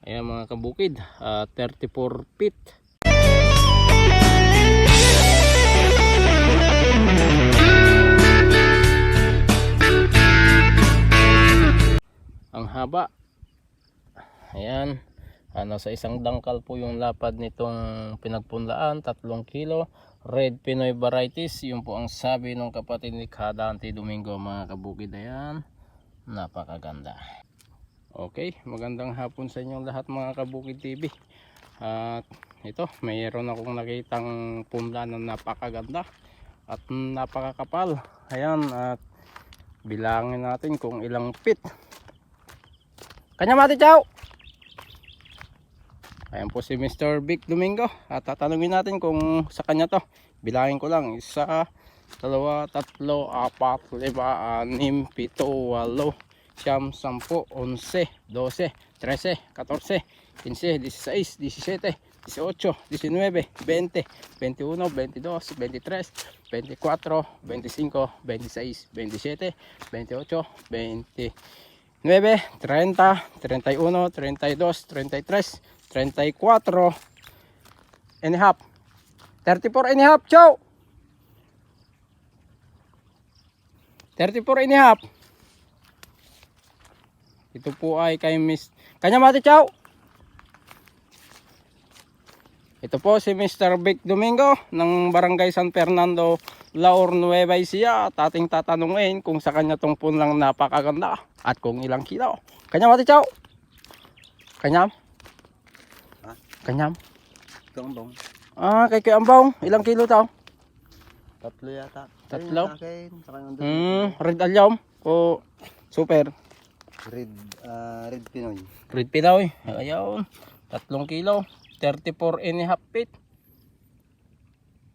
Ayan mga kabukid, ah, 34 feet. Ang haba. Ayan. Ano sa isang dangkal po yung lapad nitong pinagpunlaan, 3 kilo. Red Pinoy varieties, yun po ang sabi ng kapatid ni Kadante Domingo mga kabukid. Ayan. Napakaganda. Okay, magandang hapon sa inyong lahat mga kabukid TV. At ito, mayroon akong nakitang punla na napakaganda at napakakapal. Ayan, at bilangin natin kung ilang feet. Kanya mati chow! Ayan po si Mr. Vic Domingo at tatanungin natin kung sa kanya to. Bilangin ko lang, isa, dalawa, tatlo, apat, lima, anim, pito, walo, siyam, sampu, once, doce, trece, catorce, quince, dieciséis, diecisiete, dieciocho, diecinueve, veinte, veintiuno, veintidós, veintitrés, veinticuatro, veinticinco, veintiséis, veintisiete, veintiocho, veintinueve, treinta, treinta y uno, treinta y dos, treinta y tres, treinta y cuatro, and a half, thirty four and a half, chao, thirty four and a half, Ito po ay kay Miss Kanya mati, chow. Ito po si Mr. Vic Domingo ng Barangay San Fernando, Laor Nueva Ecija at ating tatanungin kung sa kanya tong punlang napakaganda at kung ilang kilo. Kanya mati chow. Kanyam? Ha? Kanyam? Gambong. Ah, kay kay Ambong, ilang kilo taw? Tatlo yata. Tatlo? Sa akin. Sa kanya. Hmm, red alyom o super. Red, ah, red Pinoy. Red eh. Ayaw. Tatlong kilo. 34 and a half feet.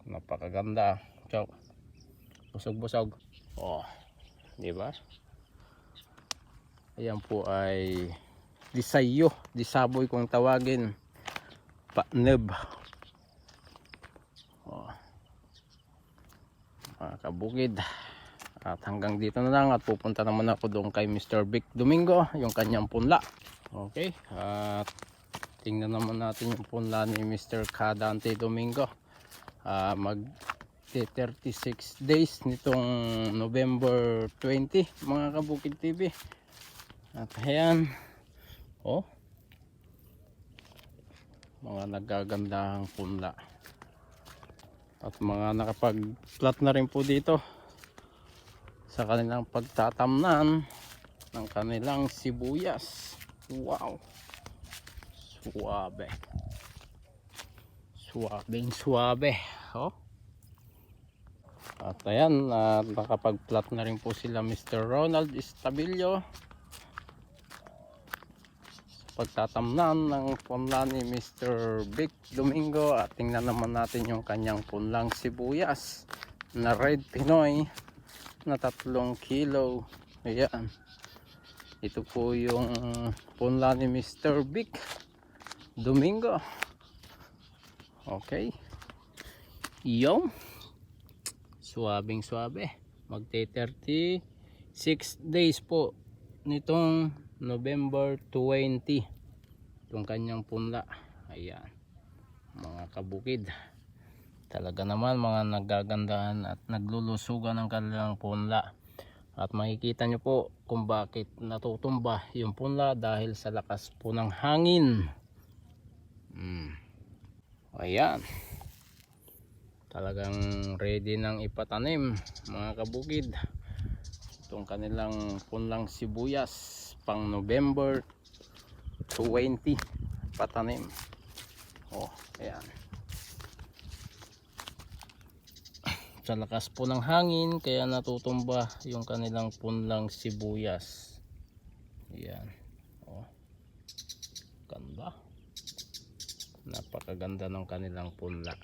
Napakaganda. Chow. Busog-busog. Oh. Di ba? Ayan po ay disayo. Disaboy kung tawagin. Paneb. Oh. Mga kabukid. At hanggang dito na lang at pupunta naman ako doon kay Mr. Vic Domingo, yung kanyang punla. Okay, at tingnan naman natin yung punla ni Mr. Cadante Domingo. Ah, mag 36 days nitong November 20 mga kabukid TV. At ayan, oh, mga nagagandahang punla. At mga nakapag-plot na rin po dito sa kanilang pagtatamnan ng kanilang sibuyas. Wow! Suabe. Suabing suabe. Oh. At ayan, uh, nakapag-plot na rin po sila Mr. Ronald Estabilio. Pagtatamnan ng punla ni Mr. Vic Domingo at tingnan naman natin yung kanyang punlang sibuyas na Red Pinoy na tatlong kilo. Ayan. Ito po yung punla ni Mr. Vic Domingo. Okay. Yung suabing suabe. Magte 36 days po nitong November 20. Itong kanyang punla. Ayan. Mga kabukid talaga naman mga nagagandahan at naglulusugan ng kanilang punla. At makikita nyo po kung bakit natutumba yung punla dahil sa lakas po ng hangin. Mm. ayan. Talagang ready nang ipatanim mga kabukid. Itong kanilang punlang sibuyas pang November 20 patanim. Oh ayan sa lakas po ng hangin kaya natutumba yung kanilang punlang sibuyas. Yan oh. ganda. Napakaganda ng kanilang punla